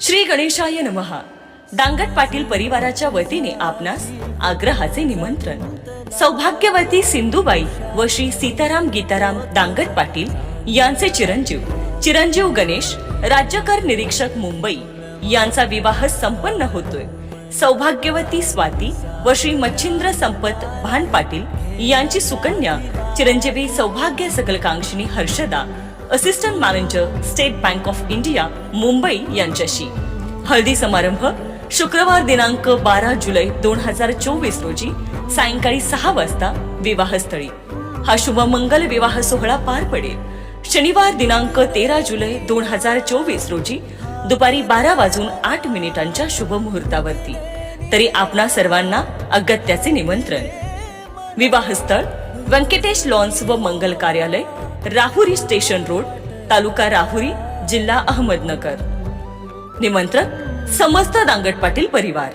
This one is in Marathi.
श्री गणेशाय नमहा दांगट पाटील परिवाराच्या वतीने आपणास आग्रहाचे निमंत्रण. सौभाग्यवती सिंधुबाई व श्री सीताराम गीताराम दांगट पाटील यांचे चिरंजीव चिरंजीव गणेश राज्यकर निरीक्षक मुंबई यांचा विवाह संपन्न होतोय. सौभाग्यवती स्वाती व श्री मच्छिंद्र संपत भान पाटील यांची सुकन्या चिरंजीवी सौभाग्य सकलकांक्षिणी Harshada assistant manager State Bank of India Mumbai यांच्याशी. हळदी समारंभ शुक्रवार दिनांक बारा जुलै दोन हजार चोवीस रोजी सायंकाळी सहा वाजता विवाहस्थळी. हा शुभमंगल विवाह सोहळा पार पडेल. शनिवार दिनांक तेरा जुलै दोन हजार चोवीस रोजी दुपारी बारा वाजून आठ मिनिटांच्या शुभ मुहूर्तावरती. तरी आपणा सर्वांना अगत्याचे निमंत्रण. विवाहस्थळ व्यंकटेश लॉन्स व मंगल कार्यालय राहुरी स्टेशन रोड तालुका राहुरी जिल्हा अहमदनगर. निमंत्रक समस्त दांगट पाटील परिवार.